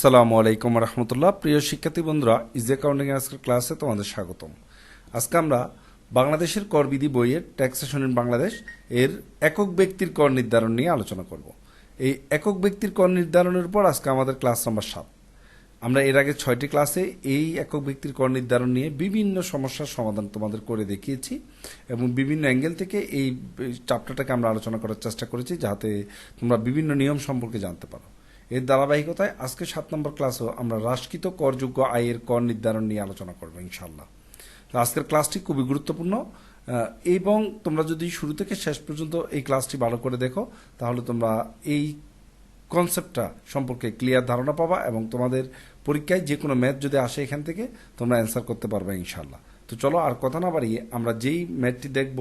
আসসালামু আলাইকুম রহমতুল্লাহ। প্রিয় শিক্ষার্থী বন্ধুরা, ইজ অ্যাকাউন্টিং আজকের ক্লাসে তোমাদের স্বাগতম। আজকে আমরা বাংলাদেশের করবিধি বইয়ের ট্যাক্সেশন ইন বাংলাদেশ এর একক ব্যক্তির কর নির্ধারণ নিয়ে আলোচনা করব। এই একক ব্যক্তির কর নির্ধারণের উপর আজকে আমাদের ক্লাস নাম্বার সাত। আমরা এর আগে ছয়টি ক্লাসে এই একক ব্যক্তির কর নির্ধারণ নিয়ে বিভিন্ন সমস্যার সমাধান তোমাদের করে দেখিয়েছি এবং বিভিন্ন অ্যাঙ্গেল থেকে এই চ্যাপ্টারটাকে আমরা আলোচনা করার চেষ্টা করেছি যাতে তোমরা বিভিন্ন নিয়ম সম্পর্কে জানতে পারো। এর ধারাবাহিকতায় আজকে সাত নম্বর ক্লাসও আমরা রাষ্ট্রকৃত করযোগ্য আয়ের কর নির্ধারণ নিয়ে আলোচনা করব ইনশাল্লাহ আজকের ক্লাসটি খুবই গুরুত্বপূর্ণ। এবং তোমরা যদি শুরু থেকে শেষ পর্যন্ত এই ক্লাসটি ভালো করে দেখো, তাহলে তোমরা এই কনসেপ্টটা সম্পর্কে ক্লিয়ার ধারণা পাবা এবং তোমাদের পরীক্ষায় যে কোনো ম্যাথ যদি আসে এখান থেকে, তোমরা অ্যান্সার করতে পারবে ইনশাল্লাহ তো চলো আর কথা না বাড়িয়ে আমরা যেই ম্যাথটি দেখব,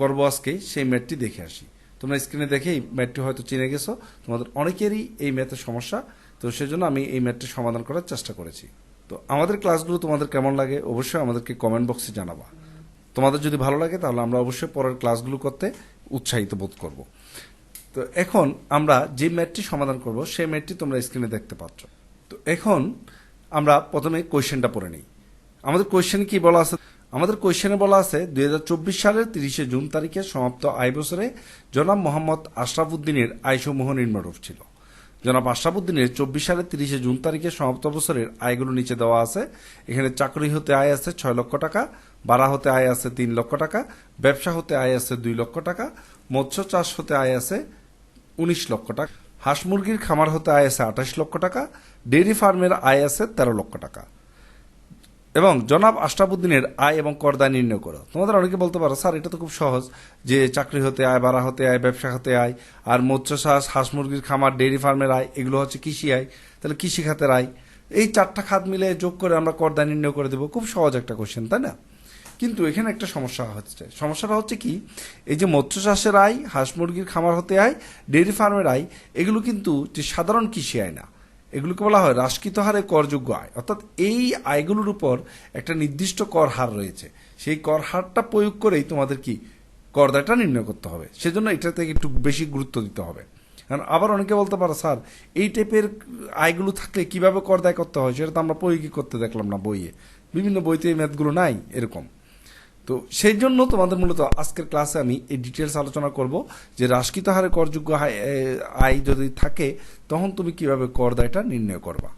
করব আজকে, সেই ম্যাথটি দেখে আসি। তোমরা স্ক্রিনে দেখেই ম্যাথটি হয়তো চিনে গেছো। তোমাদের অনেকেরই এই ম্যাথের সমস্যা। তো সেজন্য আমি এই ম্যাথটি সমাধান করার চেষ্টা করেছি। তো আমাদের ক্লাসগুলো তোমাদের কেমন লাগে অবশ্যই আমাদেরকে কমেন্ট বক্সে জানাবা। তোমাদের যদি ভালো লাগে তাহলে আমরা অবশ্যই পরের ক্লাসগুলো করতে উৎসাহিত বোধ করব। তো এখন আমরা যে ম্যাথটি সমাধান করব, সেই ম্যাথটি তোমরা স্ক্রিনে দেখতে পাচ্ছ। তো এখন আমরা প্রথমে কোয়েশ্চেনটা পড়ে নিই। আমাদের কোয়েশ্চেনে কি বলা আছে? আমাদের কোয়েশ্চেনে বলা আছে, দুই হাজার চব্বিশ সালের তিরিশে জুন তারিখে সমাপ্ত আয় বছরে জনাব মোহাম্মদ আশরাফুদ্দিনের আয়সমূহ নিম্নরূপ ছিল। জনাব আশরাফুদ্দিনের চব্বিশ সালের তিরিশে জুন তারিখে সমাপ্ত বছরের আয়গুলো নিচে দেওয়া আছে। এখানে চাকরি হতে আয় আছে ছয় লক্ষ টাকা, ভাড়া হতে আয় আছে তিন লক্ষ টাকা, ব্যবসা হতে আয় আছে দুই লক্ষ টাকা, মৎস্য চাষ হতে আয় আছে উনিশ লক্ষ টাকা, হাঁস মুরগির খামার হতে আয় আছে আঠাশ লক্ষ টাকা, ডেয়ারি ফার্মের আয় আছে তেরো লক্ষ টাকা। এবং জনাব আশরাফুদ্দিনের আয় এবং করদায় নির্ণয় করো। তোমাদের অনেকে বলতে পারো, স্যার, এটা তো খুব সহজ যে চাকরি হতে আয়, বাড়া হতে আয়, ব্যবসা হতে আয়, আর মৎস্য চাষ, হাঁস মুরগির খামার, ডেইরি ফার্মের আয়, এগুলো হচ্ছে কৃষি আয়। তাহলে কৃষি খাতের আয়। এই চারটা খাত মিলে যোগ করে আমরা করদায় নির্ণয় করে দেবো। খুব সহজ একটা কোশ্চেন তাই না? কিন্তু এখানে একটা সমস্যা হচ্ছে। সমস্যাটা হচ্ছে কি? এই যে মৎস্য চাষের আয়, হাঁস মুরগির খামার হতে আয়, ডেইরি ফার্মের আয়, এগুলো কিন্তু সাধারণ কৃষি আয় না। এগুলোকে বলা হয় রাষ্ট্রকৃত হারে করযোগ্য আয়। অর্থাৎ এই আয়গুলোর উপর একটা নির্দিষ্ট কর হার রয়েছে। সেই কর হারটা প্রয়োগ করেই তোমাদের কি করদায়টা নির্ণয় করতে হবে। সেজন্য এটাতে একটু বেশি গুরুত্ব দিতে হবে। কারণ আবার অনেকে বলতে পারো, স্যার, এই টাইপের আয়গুলো থাকলে কীভাবে করদায় করতে হয়? সেটা তো আমরা প্রয়োগই করতে দেখলাম না বইয়ে। বিভিন্ন বইতে এই ম্যাথগুলো নাই, এরকম। তো সেই জন্য তোমাদের মূলত আজকের ক্লাসে আমি এই ডিটেলস আলোচনা করব যে রাশকৃত হারে করযোগ্য আয়- যদি থাকে, তখন তুমি কীভাবে কর দায়টা নির্ণয় করবা।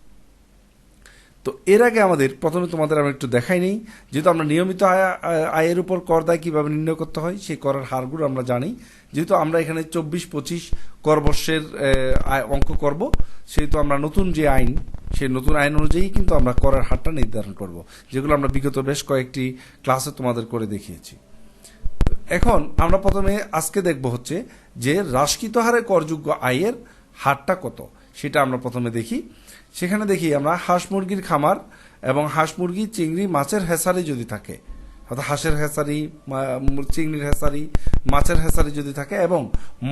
তো এর আগে আমাদের, প্রথমে তোমাদের আমরা একটু দেখাই নেই, যেহেতু আমরা নিয়মিত আয় আয়- আয়ের উপর কর দায় কীভাবে নির্ণয় করতে হয়, সেই করের হারগুলো আমরা জানি। যেহেতু আমরা এখানে চব্বিশ পঁচিশ করবর্ষের অঙ্ক করব, সেহেতু আমরা নতুন যে আইন, সেই নতুন আইন অনুযায়ী কিন্তু আমরা করের হারটা নির্ধারণ করব, যেগুলো আমরা বিগত বেশ কয়েকটি ক্লাসে তোমাদের করে দেখিয়েছি। এখন আমরা প্রথমে আজকে দেখব হচ্ছে যে রাষ্ট্রকৃত হারে করযোগ্য আয়ের হারটা কত। সেটা আমরা প্রথমে দেখি। সেখানে দেখি আমরা হাঁস মুরগির খামার এবং হাঁস মুরগি, চিংড়ি, মাছের হেসারি যদি থাকে, অর্থাৎ হাঁসের হেসারি চিংড়ির হেসারি, মাছের হেসারি যদি থাকে এবং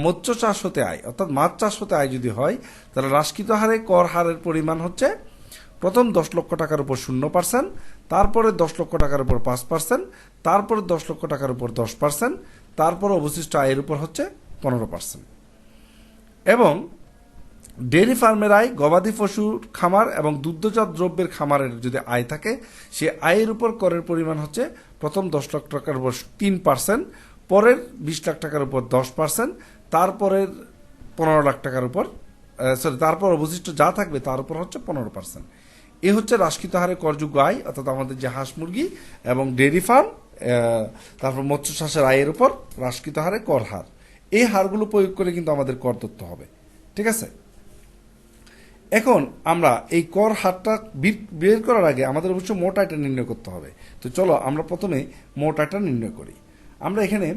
মৎস্য চাষ হতে আয়, অর্থাৎ মাছ চাষ হতে আয় যদি হয়, তাহলে রাষ্ট্রকৃত হারে কর হারের পরিমাণ হচ্ছে প্রথম দশ লক্ষ টাকার উপর শূন্য পার্সেন্ট, তারপরে দশ লক্ষ টাকার উপর পাঁচ পার্সেন্ট, তারপরে দশ লক্ষ টাকার উপর দশ পার্সেন্ট, তারপর অবশিষ্ট আয়ের উপর হচ্ছে পনেরো পার্সেন্ট। এবং ডেয়ারি ফার্মের আয়, গবাদি পশুর খামার এবং দুগ্ধজাত দ্রব্যের খামারের যদি আয় থাকে সে আয়ের উপর করের পরিমাণ হচ্ছে প্রথম দশ লাখ টাকার উপর তিন পার্সেন্ট, পরের বিশ লাখ টাকার উপর দশ পার্সেন্ট, তারপরের পনেরো লাখ টাকার উপর সরি তারপর অবশিষ্ট যা থাকবে তার উপর হচ্ছে পনেরো পার্সেন্ট। এ হচ্ছে রাষ্ট্রকৃত হারে করযোগ্য আয়, অর্থাৎ আমাদের যে হাঁস মুরগি এবং ডেয়ারি ফার্ম তারপর মৎস্য চাষের আয়ের উপর রাষ্ট্রকৃত হারে কর হার। এই হারগুলো প্রয়োগ করে কিন্তু আমাদের কর ধরতে হবে। ঠিক আছে? এখন আমরা এই কর হারটা বের করার আগে আমাদের অবশ্য মোট আয়টা নির্ণয় করতে হবে। তো চলো আমরা প্রথমে মোট আয়টা নির্ণয় করি। আমরা এখানে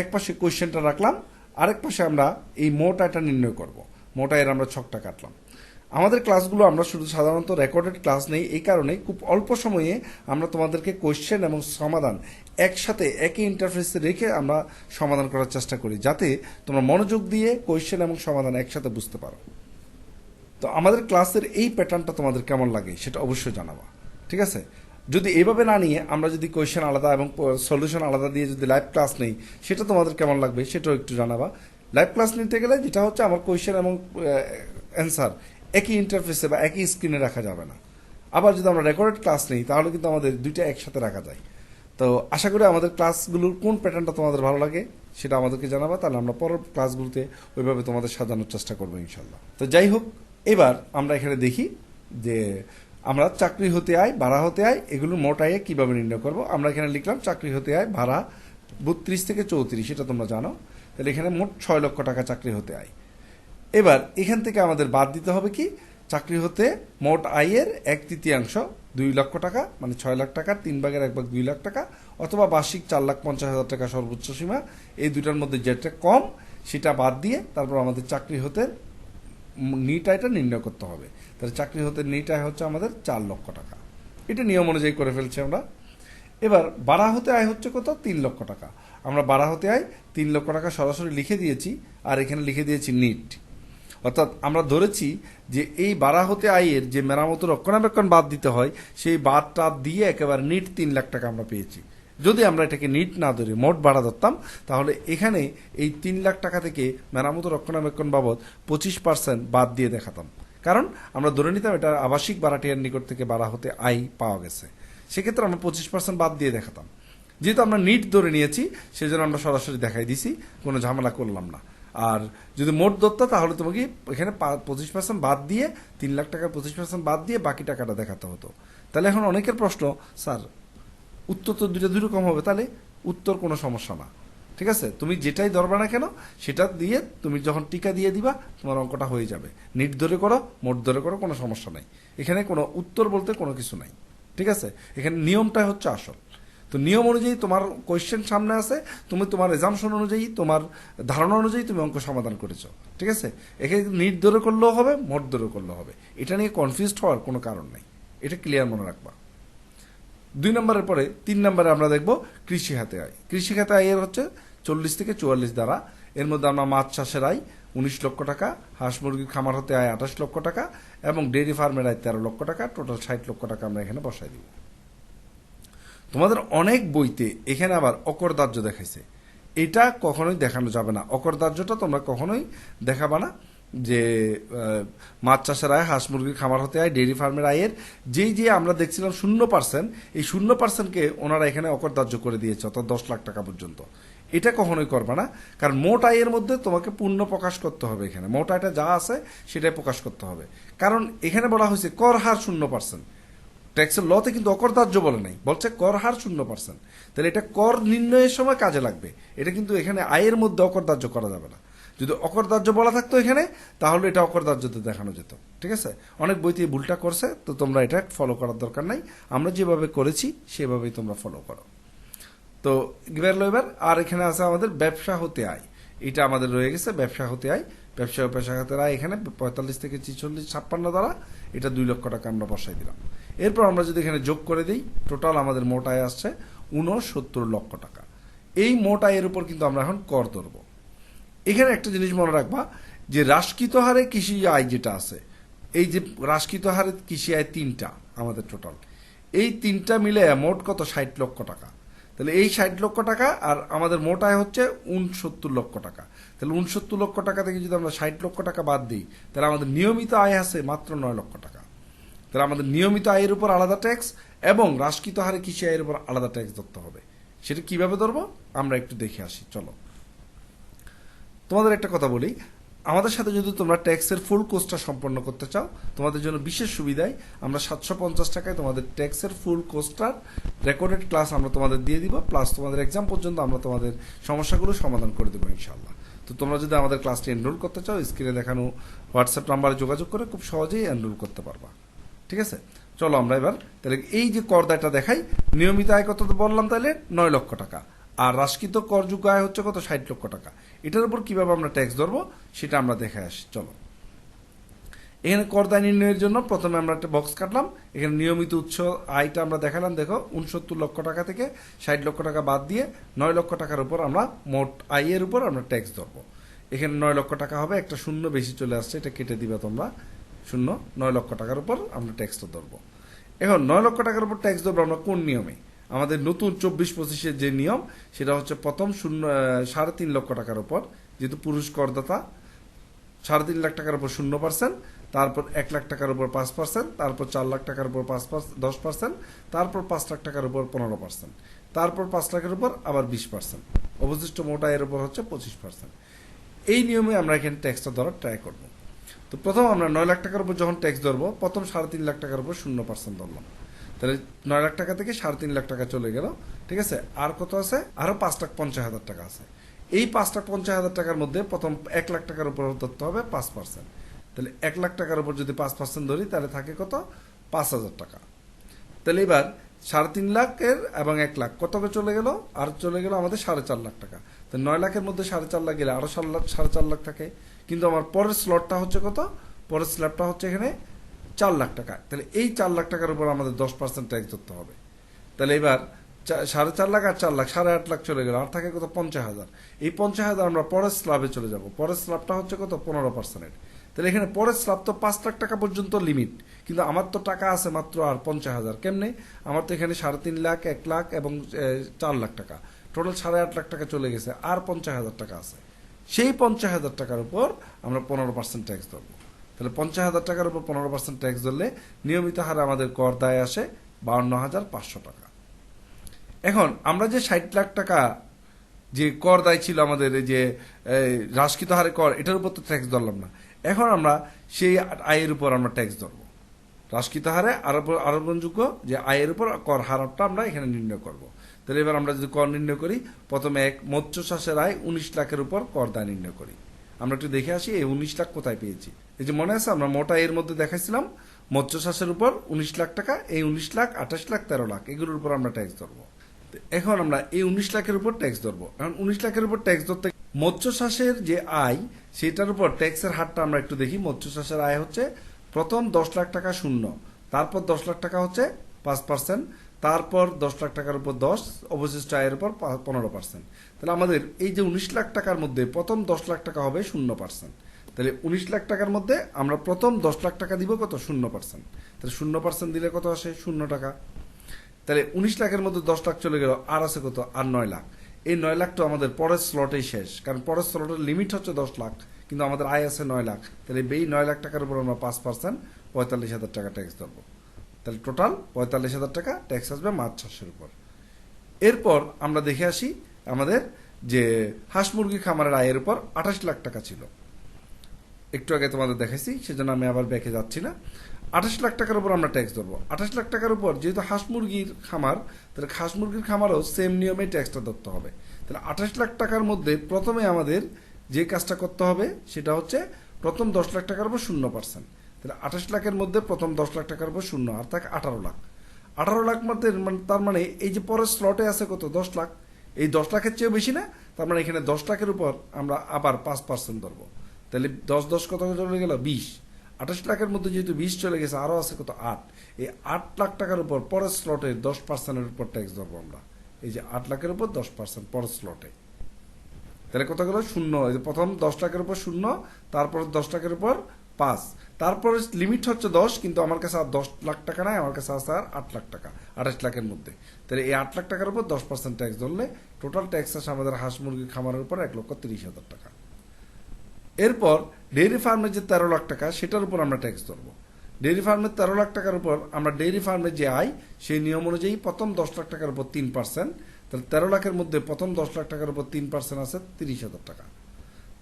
এক পাশে কোয়েশ্চেনটা রাখলাম, আরেক পাশে আমরা এই মোট আয়টা নির্ণয় করব। মোট আয়ের আমরা ছকটা কাটলাম। আমাদের ক্লাসগুলো আমরা শুধু সাধারণত রেকর্ডেড ক্লাস নেই, এই কারণে খুব অল্প সময়ে আমরা তোমাদেরকে কোয়েশ্চেন এবং সমাধান একসাথে একই ইন্টারফেসে রেখে আমরা সমাধান করার চেষ্টা করি, যাতে তোমরা মনোযোগ দিয়ে কোয়েশ্চেন এবং সমাধান একসাথে বুঝতে পারো। তো আমাদের ক্লাসের এই প্যাটার্নটা তোমাদের কেমন লাগে সেটা অবশ্যই জানাবা। ঠিক আছে? যদি এভাবে না নিয়ে আমরা যদি কোয়েশ্চেন আলাদা এবং সলিউশন আলাদা দিয়ে যদি লাইভ ক্লাস নেই, সেটা তোমাদের কেমন লাগবে সেটাও একটু জানাবা। লাইভ ক্লাস নিতে গেলে যেটা হচ্ছে আমার কোয়েশ্চেন এবং অ্যান্সার একই ইন্টারফেসে বা একই স্ক্রিনে রাখা যাবে না। আবার যদি আমরা রেকর্ডেড ক্লাস নেই, তাহলে কিন্তু আমাদের দুইটা একসাথে রাখা যায়। তো আশা করি আমাদের ক্লাসগুলোর কোন প্যাটার্নটা তোমাদের ভালো লাগে সেটা আমাদেরকে জানাবা, তাহলে আমরা পরের ক্লাসগুলোতে ওইভাবে তোমাদের সাজানোর চেষ্টা করব ইনশাল্লাহ তো যাই হোক এবার আমরা এখানে দেখি যে আমরা চাকরি হতে আয়, ভাড়া হতে আয় এগুলো মোট আয়ে কীভাবে নির্ণয় করব? আমরা এখানে লিখলাম চাকরি হতে আয়, ভাড়া বত্রিশ থেকে চৌত্রিশ, এটা তোমরা জানো। তাহলে এখানে মোট ছয় লক্ষ টাকা চাকরি হতে আয়। এবার এখান থেকে আমাদের বাদ দিতে হবে কি? চাকরি হতে মোট আয়ের এক তৃতীয়াংশ দুই লক্ষ টাকা মানে ছয় লাখ টাকার তিন ভাগের এক ভাগ দুই লাখ টাকা, অথবা বার্ষিক চার লাখ পঞ্চাশ হাজার টাকা সর্বোচ্চ সীমা। এই দুটার মধ্যে যেটা কম, সেটা বাদ দিয়ে তারপর আমাদের চাকরি হতে নিট আয়টা নির্ণয় করতে হবে। তাহলে চাকরি হতে নিট আয় হচ্ছে আমাদের চার লক্ষ টাকা। এটা নিয়ম অনুযায়ী করে ফেলছি আমরা। এবার বাড়া হতে আয় হচ্ছে কত? তিন লক্ষ টাকা। আমরা বাড়া হতে আয় তিন লক্ষ টাকা সরাসরি লিখে দিয়েছি আর এখানে লিখে দিয়েছি নিট। অর্থাৎ আমরা ধরেছি যে এই বাড়া হতে আয়ের যে মেরামত রক্ষণাবেক্ষণ বাদ দিতে হয়, সেই বাদটা দিয়ে একেবারে নিট তিন লাখ টাকা আমরা পেয়েছি। যদি আমরা এটাকে নিট না ধরে মোট ভাড়া ধরতাম, তাহলে এখানে এই তিন লাখ টাকা থেকে মেরামত রক্ষণাবেক্ষণ বাবদ পঁচিশ পার্সেন্ট বাদ দিয়ে দেখাতাম। কারণ আমরা ধরে নিতাম এটা আবাসিক ভাড়াটিয়ার নিকট থেকে বাড়া হতে আয় পাওয়া গেছে। সেক্ষেত্রে আমরা পঁচিশ পার্সেন্ট বাদ দিয়ে দেখাতাম। যেহেতু আমরা নিট ধরে নিয়েছি, সেজন্য আমরা সরাসরি দেখাই দিছি, কোনো ঝামেলা করলাম না। আর যদি মোট ধরতো, তাহলে তোমাকে এখানে পঁচিশ পার্সেন্ট বাদ দিয়ে, তিন লাখ টাকার পঁচিশ পার্সেন্ট বাদ দিয়ে বাকি টাকাটা দেখাতে হতো। তাহলে এখন অনেকের প্রশ্ন, স্যার উত্তর তো দুটো দুই রকম হবে, তাহলে উত্তর কোনো সমস্যা না। ঠিক আছে? তুমি যেটাই ধরবে না কেন, সেটা দিয়ে তুমি যখন টিকা দিয়ে দিবা, তোমার অঙ্কটা হয়ে যাবে। নিট ধরে করো, মোট ধরে করো, কোনো সমস্যা নাই। এখানে কোনো উত্তর বলতে কোনো কিছু নাই। ঠিক আছে? এখানে নিয়মটাই হচ্ছে আসল। তো নিয়ম অনুযায়ী তোমার কোয়েশ্চেন সামনে আছে, তুমি তোমার এজামশন অনুযায়ী, তোমার ধারণা অনুযায়ী তুমি অঙ্ক সমাধান করেছ। ঠিক আছে? এখানে নিট ধরে করলেও হবে, মোট করলেও হবে। এটা নিয়ে কনফিউজড হওয়ার কোনো কারণ নেই। এটা ক্লিয়ার মনে রাখবা। দুই নম্বরের পরে তিন নম্বরে আমরা দেখব কৃষি খাতে আয়। কৃষি খাতে আয়ের হচ্ছে চল্লিশ থেকে চুয়াল্লিশ দ্বারা। এর মধ্যে আমরা মাছ চাষের আয় উনিশ লক্ষ টাকা, হাঁস মুরগির খামার হতে আয় আঠাশ লক্ষ টাকা এবং ডেয়ারি ফার্মের আয় তেরো লক্ষ টাকা, টোটাল ষাট লক্ষ টাকা আমরা এখানে বসাই দিব। তোমাদের অনেক বইতে এখানে আবার অকরদার্য দেখাইছে। এটা কখনোই দেখানো যাবে না। অকরদার্যটা তোমরা কখনোই দেখাবা না। যে মাছ চাষের আয়, হাঁস মুরগির খামার হতে আয় ডেয়ারি ফার্মের আয়ের যেই যে আমরা দেখছিলাম শূন্য পার্সেন্ট এই শূন্য পার্সেন্টকে ওনারা এখানে অকরদার্য করে দিয়েছে, অর্থাৎ দশ লাখ টাকা পর্যন্ত। এটা কখনোই করবে না, কারণ মোট আয়ের মধ্যে তোমাকে পূর্ণ প্রকাশ করতে হবে এখানে। মোট আয়টা যা আছে, সেটাই প্রকাশ করতে হবে। কারণ এখানে বলা হয়েছে কর হার শূন্য পার্সেন্ট ট্যাক্সের লতে কিন্তু অকরদার্য বলে নাই, বলছে কর হার শূন্য পার্সেন্ট তাহলে এটা কর নির্ণয়ের সময় কাজে লাগবে। এটা কিন্তু এখানে আয়ের মধ্যে অকরদার্য করা যাবে না। যদি অকরদার্য বলা থাকতো এখানে, তাহলে এটা অকরদার্যতে দেখানো যেত। ঠিক আছে? অনেক বইতে ভুলটা করছে, তো তোমরা এটা ফলো করার দরকার নাই। আমরা যেভাবে করেছি, সেভাবেই তোমরা ফলো করো। তো এবার লো এবার, আর এখানে আছে আমাদের ব্যবসা হতে আয়। এটা আমাদের রয়ে গেছে ব্যবসা হতে আয়। ব্যবসা পেশা খাতের আয় এখানে পঁয়তাল্লিশ থেকে ছিচল্লিশ, ছাপ্পান্ন দ্বারা এটা দুই লক্ষ টাকা আমরা বসাই দিলাম। এরপর আমরা যদি এখানে যোগ করে দিই, টোটাল আমাদের মোট আয় আসছে উনসত্তর লক্ষ টাকা। এই মোট আয়ের উপর কিন্তু আমরা এখন কর ধরবো। এখানে একটা জিনিস মনে রাখবা, যে হ্রাসকৃত হারে কৃষি আয় যেটা আছে, এই যে হ্রাসকৃত হারে কৃষি আয় তিনটা আমাদের টোটাল এই তিনটা মিলে মোট কত? ষাট লক্ষ টাকা। তাহলে এই ষাট লক্ষ টাকা আর আমাদের মোট আয় হচ্ছে উনসত্তর লক্ষ টাকা। তাহলে উনসত্তর লক্ষ টাকা থেকে যদি আমরা ষাট লক্ষ টাকা বাদ দিই, তাহলে আমাদের নিয়মিত আয় আছে মাত্র নয় লক্ষ টাকা। তাহলে আমাদের নিয়মিত আয়ের উপর আলাদা ট্যাক্স এবং হ্রাসকৃত হারে কৃষি আয়ের উপর আলাদা ট্যাক্স ধরতে হবে। সেটা কীভাবে ধরবো? আমরা একটু দেখে আসি, চলো। তোমাদের একটা কথা বলি। আমাদের সাথে যদি তোমরা ট্যাক্সের ফুল কোর্সটা সম্পন্ন করতে চাও, তোমাদের জন্য বিশেষ সুবিধায় আমরা সাতশো পঞ্চাশ টাকায় তোমাদের ট্যাক্সের ফুল কোর্সটার রেকর্ডেড ক্লাস আমরা তোমাদের দিয়ে দিব প্লাস তোমাদের এক্সাম পর্যন্ত আমরা তোমাদের সমস্যাগুলো সমাধান করে দেবো ইনশাল্লাহ তো তোমরা যদি আমাদের ক্লাসটি এনরোল করতে চাও স্ক্রিনে দেখানো হোয়াটসঅ্যাপ নাম্বারে যোগাযোগ করে খুব সহজেই এনরোল করতে পারবা। ঠিক আছে? চলো আমরা এবার, তাহলে এই যে করদায়টা দেখাই, নিয়মিত আয় কত বললাম তাহলে? নয় লক্ষ টাকা। আর রাষ্ট্রকৃত করযোগ্য আয় হচ্ছে কত? ষাট লক্ষ টাকা। এটার উপর কীভাবে আমরা ট্যাক্স ধরবো, সেটা আমরা দেখে আসি। চলো। এখানে করদায় নির্ণয়ের জন্য প্রথমে আমরা একটা বক্স কাটলাম। এখানে নিয়মিত উৎস আয়টা আমরা দেখালাম। দেখো উনসত্তর লক্ষ টাকা থেকে ষাট লক্ষ টাকা বাদ দিয়ে নয় লক্ষ টাকার উপর আমরা মোট আয়ের উপর আমরা ট্যাক্স ধরবো। এখানে নয় লক্ষ টাকা হবে, একটা শূন্য বেশি চলে আসছে, এটা কেটে দিবা তোমরা। শূন্য, নয় লক্ষ টাকার উপর আমরা ট্যাক্সটা ধরবো। এখন নয় লক্ষ টাকার উপর ট্যাক্স ধরবো আমরা কোন নিয়মে? আমাদের নতুন চব্বিশ পঁচিশের যে নিয়ম, সেটা হচ্ছে প্রথম শূন্য সাড়ে তিন লক্ষ টাকার উপর, যেহেতু পুরুষ করদাতা, সাড়ে তিন লাখ টাকার উপর শূন্য পার্সেন্ট, তারপর এক লাখ টাকার উপর পাঁচ পার্সেন্ট, তারপর চার লাখ টাকার উপর পাঁচ দশ পার্সেন্ট, তারপর পাঁচ লাখ টাকার উপর পনেরো পার্সেন্ট, তারপর পাঁচ লাখের উপর আবার বিশ পার্সেন্ট, অবশিষ্ট মোটা এর উপর হচ্ছে পঁচিশ পার্সেন্ট। এই নিয়মে আমরা এখানে ট্যাক্সটা ধরার ট্রাই করব। তো প্রথম আমরা নয় লাখ টাকার উপর যখন ট্যাক্স ধরবো, প্রথম সাড়ে তিন লাখ টাকার উপর শূন্য পার্সেন্ট ধরলাম। তাহলে নয় লাখ টাকা থেকে সাড়ে তিন লাখ টাকা চলে গেল, ঠিক আছে? আর কত আছে? আরও পাঁচ লাখ পঞ্চাশ হাজার টাকা আছে। এই পাঁচ লাখ পঞ্চাশ হাজার টাকার মধ্যে প্রথম এক লাখ টাকার উপর ধরতে হবে পাঁচ পার্সেন্ট। তাহলে এক লাখ টাকার উপর যদি পাঁচ পার্সেন্ট ধরি, তাহলে থাকে কত? পাঁচ হাজার টাকা। তাহলে এবার সাড়ে তিন লাখের এবং এক লাখ, কত চলে গেল? আর চলে গেল আমাদের সাড়ে চার লাখ টাকা। তো নয় লাখের মধ্যে সাড়ে চার লাখ গেলে আরও সাড়ে লাখ, সাড়ে চার লাখ থাকে। কিন্তু আমার পরের স্লটটা হচ্ছে কত? পরের স্ল্যাবটা হচ্ছে এখানে চার লাখ টাকা। তাহলে এই চার লাখ টাকার উপর আমাদের দশ পার্সেন্ট ট্যাক্স ধরতে হবে। তাহলে এবার সাড়ে চার লাখ আর চার লাখ, সাড়ে আট লাখ চলে গেল, আর থাকে কত পঞ্চাশ হাজার। এই পঞ্চাশ হাজার আমরা পরের স্ল্যাবে চলে যাব। পরের স্ল্যাবটা হচ্ছে কত? পনেরো পার্সেন্ট তাহলে এখানে পরের স্ল্যাব তো পাঁচ লাখ টাকা পর্যন্ত লিমিট কিন্তু আমার তো টাকা আছে মাত্র আর পঞ্চাশ হাজার। কেমনে? আমার তো এখানে সাড়ে তিন লাখ, এক লাখ এবং চার লাখ টাকা। টোটাল সাড়ে আট লাখ টাকা চলে গেছে, আর পঞ্চাশ হাজার টাকা আছে। সেই পঞ্চাশ হাজার টাকার উপর আমরা পনেরো পার্সেন্ট ট্যাক্স ধরবো তাহলে পঞ্চাশ হাজার টাকার উপর পনেরো পার্সেন্ট ট্যাক্স ধরলে নিয়মিত হারে আমাদের কর দায় আসে বাউন্ন হাজার পাঁচশো টাকা। এখন আমরা যে ষাট লাখ টাকা যে কর দায় ছিল আমাদের, এই যে হ্রাসকৃত হারে কর, এটার উপর তো ট্যাক্স ধরলাম না। এখন আমরা সেই আয়ের উপর আমরা ট্যাক্স ধরবো। হ্রাসকৃত হারে আরো- আরোপণযোগ্য যে আয়ের উপর কর হারটা আমরা এখানে নির্ণয় করব। তাহলে এবার আমরা যদি কর নির্ণয় করি, প্রথমে এক মৎস্য চাষের আয় উনিশ লাখের উপর কর দায় নির্ণয় করি। আমরা একটু দেখে আসি, এই উনিশ লাখ কোথায় পেয়েছি। এই যে মনে আছে, আমরা মোটা এর মধ্যে দেখাইছিলাম মৎস্য চাষের উপর উনিশ লাখ টাকা, এই উনিশ লাখ, আঠাশ লাখ, তেরো লাখ, এগুলোর উপর আমরা ট্যাক্স ধরবো। এখন আমরা এই উনিশ লাখের উপর ট্যাক্স ধরবো। এখন উনিশ লাখের উপর ট্যাক্স ধরতে মৎস্য চাষের যে আয়, সেটার উপর ট্যাক্সের হারটা আমরা একটু দেখি। মৎস্য চাষের আয় হচ্ছে, প্রথম দশ লাখ টাকা শূন্য, তারপর দশ লাখ টাকা হচ্ছে পাঁচ পার্সেন্ট তারপর দশ লাখ টাকার উপর দশ, অবশিষ্ট আয়ের উপর পনেরো পার্সেন্ট তাহলে আমাদের এই যে উনিশ লাখ টাকার মধ্যে প্রথম দশ লাখ টাকা হবে শূন্য পার্সেন্ট তাহলে উনিশ লাখ টাকার মধ্যে আমরা প্রথম দশ লাখ টাকা দিব কত? শূন্য পার্সেন্ট তাহলে শূন্য পার্সেন্ট দিলে কত আসে? শূন্য টাকা। তাহলে উনিশ লাখের মধ্যে দশ লাখ চলে গেল, আর আছে কত? আর নয় লাখ। এই নয় লাখ তো আমাদের পরের স্লটেই শেষ। কারণ পরের স্লটের লিমিট হচ্ছে দশ লাখ, কিন্তু আমাদের আয় আছে নয় লাখ। তাহলে এই নয় লাখ টাকার উপর আমরা পাঁচ পার্সেন্ট পঁয়তাল্লিশ হাজার টাকা ট্যাক্স ধরবো। তাহলে টোটাল পঁয়তাল্লিশ হাজার টাকা ট্যাক্স আসবে মাছ চাষের উপর। এরপর আমরা দেখে আসি আমাদের যে হাঁস মুরগি খামারের আয়ের উপর আঠাশ লাখ টাকা ছিল। একটু আগে তোমাদের দেখাইছি, সেজন্য আমি আবার ব্যাকে যাচ্ছি না। আঠাশ লাখ টাকার উপর আমরা ট্যাক্স ধরবো। আঠাশ লাখ টাকার উপর যেহেতু হাঁস মুরগির খামার, তাহলে হাঁস মুরগির খামারও সেম নিয়মে ট্যাক্সটা ধরতে হবে। তাহলে আঠাশ লাখ টাকার মধ্যে প্রথমে আমাদের যে কাজটা করতে হবে, সেটা হচ্ছে প্রথম দশ লাখ টাকার উপর শূন্য পার্সেন্ট তাহলে আঠাশ লাখের মধ্যে প্রথম দশ লাখ টাকার উপর শূন্য, আর থাকে আঠারো লাখ। আঠারো লাখ মধ্যে মানে- তার মানে এই যে পরের স্লটে আছে কত? দশ লাখ। এই দশ লাখের চেয়েও বেশি না? তার মানে এখানে দশ লাখের উপর আমরা আবার পাঁচ পার্সেন্ট ধরবো। তাহলে দশ দশ কত চলে গেল? বিশ। আঠাশ লাখের মধ্যে যেহেতু বিশ চলে গেছে, আরও আছে কত? আট। এই আট লাখ টাকার উপর পরের স্লটে দশ পার্সেন্টের উপর ট্যাক্স ধরবো আমরা। এই যে আট লাখের উপর দশ পার্সেন্ট পরের স্লটে তাহলে কত গেল? শূন্য। এই যে প্রথম দশ লাখের উপর শূন্য, তারপর দশ লাখের উপর পাঁচ। তারপরে লিমিট হচ্ছে দশ, কিন্তু আমার কাছে আর দশ লাখ টাকা নাই, আমার কাছে আছে আর আট লাখ টাকা, আঠাশ লাখের মধ্যে। তাহলে এই আট লাখ টাকার উপর দশ পার্সেন্ট ট্যাক্স ধরলে টোটাল ট্যাক্স আসে আমাদের হাঁস মুরগি খামারের উপর এক লক্ষ তিরিশ হাজার টাকা। এরপর ডেইরি ফার্মের যে তেরো লাখ টাকা, সেটার উপর আমরা ট্যাক্স ধরবো। ডেইরি ফার্মের তেরো লাখ টাকার উপর আমরা ডেইরি ফার্মের যে আয়, সেই নিয়ম অনুযায়ী প্রথম দশ লাখ টাকার উপর তিন পার্সেন্ট তাহলে তেরো লাখের মধ্যে প্রথম দশ লাখ টাকার উপর তিন পার্সেন্ট আছে তিরিশ হাজার টাকা।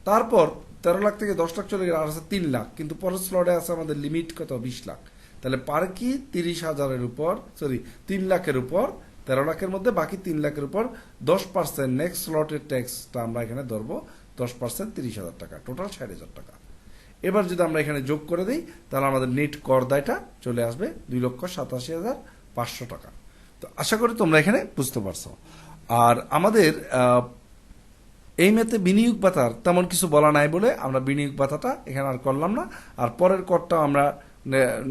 তারপর তেরো লাখ থেকে দশ লাখ চলে গেলে আর আছে তিন লাখ। কিন্তু পরের স্লটে আছে আমাদের লিমিট কত? বিশ লাখ। তাহলে পার কি? তিরিশ হাজারের উপর সরি তিন লাখের উপর, তেরো লাখের মধ্যে বাকি তিন লাখের উপর দশ পার্সেন্ট নেক্সট স্লটের ট্যাক্সটা আমরা এখানে ধরবো, দশ পার্সেন্ট তিরিশ হাজার টাকা টোটাল ষাট হাজার টাকা। এবার যদি আমরা এখানে যোগ করে দিই, তাহলে আমাদের নেট কর দায়টা চলে আসবে দুই লক্ষ সাতাশি হাজার পাঁচশো টাকা। তো আশা করি তোমরা এখানে বুঝতে পারছ। আর আমাদের এই মেতে বিনিয়োগ পাতার তেমন কিছু বলা নাই বলে আমরা বিনিয়োগ পাতাটা এখানে আর করলাম না। আর পরের করটাও আমরা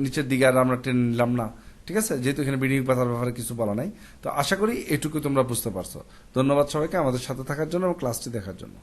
নিচের দিকে আর আমরা টেনে নিলাম না। ঠিক আছে? যেহেতু এখানে বিনিয়োগ পাতার ব্যাপারে কিছু বলা নাই। তো আশা করি এটুকু তোমরা বুঝতে পারছ। ধন্যবাদ সবাইকে আমাদের সাথে থাকার জন্য এবং ক্লাসটি দেখার জন্য।